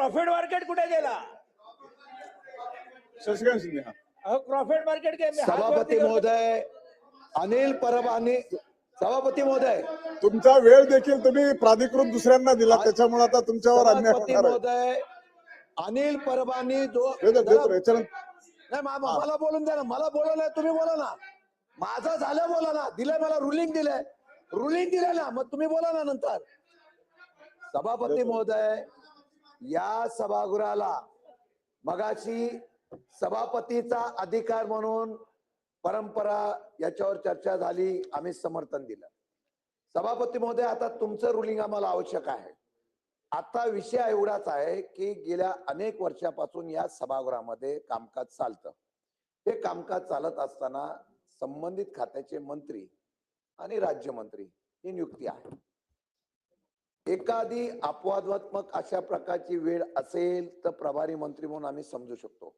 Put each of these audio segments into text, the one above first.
Profit market कुठे गेला? शशिकांत शिंदे हा. अहो प्रॉफिट मार्केट गे मी हात वरती सभापती करतो. महोदय अनिल परब आणि सभापती महोदय. तुमचा वेळ देखील तुम्ही प्राधिकृत दुसऱ्यांना दिला त्याच्यामुळे आता तुमच्यावर अन्याय सभापती होणार आहे. महोदय अनिल परबांनी जो देतो, देतो, याच्यानं- नाही मा- मा- मला बोलून द्या ना. मला बोला नाही तुम्ही बोला ना. माझं झालं बोला ना. दिलंय मला रुलिंग दिलंय. रुलिंग दिलंय ना. मग तुम्ही बोला ना नंतर. सभापती महोदय या सभागृहाला मगाशी सभापतीचा अधिकार म्हणून परंपरा याच्यावर चर्चा झाली आम्ही समर्थन दिलं. सभापती महोदय आता तुमचं रुलिंग आम्हाला आवश्यक आहे. आता विषय एवढाच आहे की गेल्या अनेक वर्षापासून या सभागृहामध्ये कामकाज चालतं. हे कामकाज चालत असताना संबंधित खात्याचे मंत्री आणि राज्यमंत्री ही नियुक्ती आहे. एखादी अपवादात्मक अशा प्रकारची वेळ असेल तर प्रभारी मंत्री म्हणून आम्ही समजू शकतो.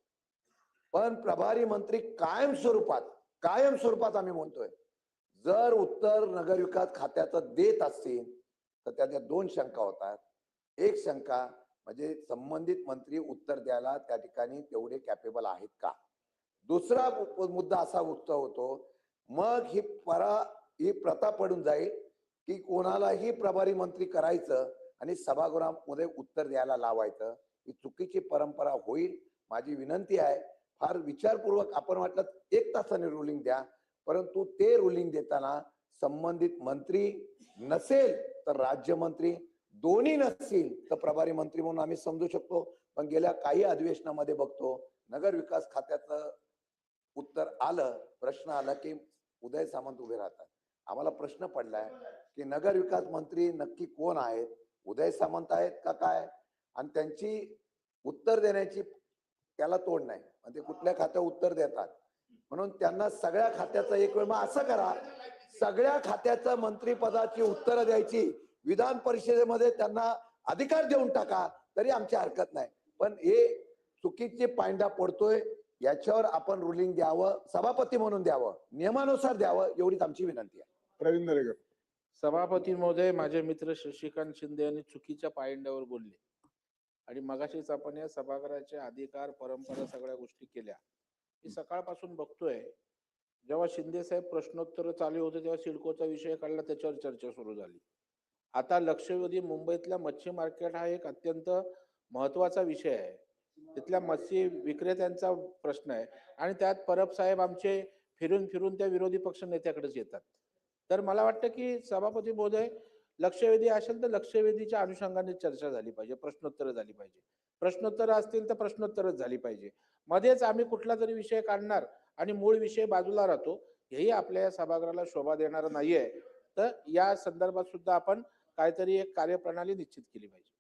पण प्रभारी मंत्री कायम स्वरूपात कायम स्वरूपात आम्ही म्हणतोय जर उत्तर नगरविकास खात्याचं देत असतील तर त्याच्या दोन शंका होतात. एक शंका म्हणजे संबंधित मंत्री उत्तर द्यायला त्या ठिकाणी तेवढे कॅपेबल आहेत का? दुसरा मुद्दा असा उत्तर होतो मग ही परा ही प्रथा पडून जाईल की कोणालाही प्रभारी मंत्री करायचं आणि सभागृहामध्ये उत्तर द्यायला लावायचं ही चुकीची परंपरा होईल माझी विनंती आहे. फार विचारपूर्वक आपण वाटलं एक तासाने रुलिंग द्या परंतु ते रुलिंग देताना संबंधित मंत्री नसेल तर राज्यमंत्री दोन्ही नसतील तर प्रभारी मंत्री म्हणून आम्ही समजू शकतो. पण गेल्या काही अधिवेशनामध्ये बघतो नगर विकास खात्याचं उत्तर आलं प्रश्न आला की उदय सामंत उभे राहतात. आम्हाला प्रश्न पडलाय की नगर विकास मंत्री नक्की कोण आहेत? उदय सामंत आहेत का काय? आणि त्यांची उत्तर देण्याची त्याला तोड नाही. म्हणजे कुठल्या खात्यावर उत्तर देतात? म्हणून त्यांना सगळ्या खात्याचा एक वेळ मग असं करा. सगळ्या खात्याचं मंत्रीपदाची उत्तरं द्यायची. विधान परिषदेमध्ये त्यांना अधिकार देऊन टाका. तरी आमची हरकत नाही. पण हे चुकीचे पांडा पडतोय याच्यावर आपण रुलिंग द्यावं. सभापती म्हणून द्यावं. नियमानुसार द्यावं. एवढीच आमची विनंती आहे. प्रवीण दरेकर. सभापती महोदय माझे मित्र शशिकांत शिंदे यांनी चुकीच्या पायंड्यावर बोलले. आणि मगाशीच आपण या सभागृहाचे अधिकार परंपरा सगळ्या गोष्टी केल्या. मी सकाळपासून बघतोय जेव्हा शिंदे साहेब प्रश्नोत्तर चालू होते तेव्हा सिडकोचा विषय काढला त्याच्यावर चर्चा सुरू झाली. आता लक्षवेधी मुंबईतल्या मच्छी मार्केट हा एक अत्यंत महत्त्वाचा विषय आहे. तिथल्या मच्छी विक्रेत्यांचा प्रश्न आहे. आणि त्यात परब साहेब आमचे फिरून फिरून त्या विरोधी पक्ष नेत्याकडेच येतात. तर मला वाटतं की सभापती महोदय लक्षवेधी असेल तर लक्षवेधीच्या अनुषंगाने चर्चा झाली पाहिजे प्रश्नोत्तर झाली पाहिजे. प्रश्नोत्तर असतील तर प्रश्नोत्तरच झाली पाहिजे. मध्येच आम्ही कुठला तरी विषय काढणार आणि मूळ विषय बाजूला राहतो हेही आपल्या या सभागृहाला शोभा देणार नाहीये. तर या संदर्भात सुद्धा आपण काहीतरी एक कार्यप्रणाली निश्चित केली पाहिजे.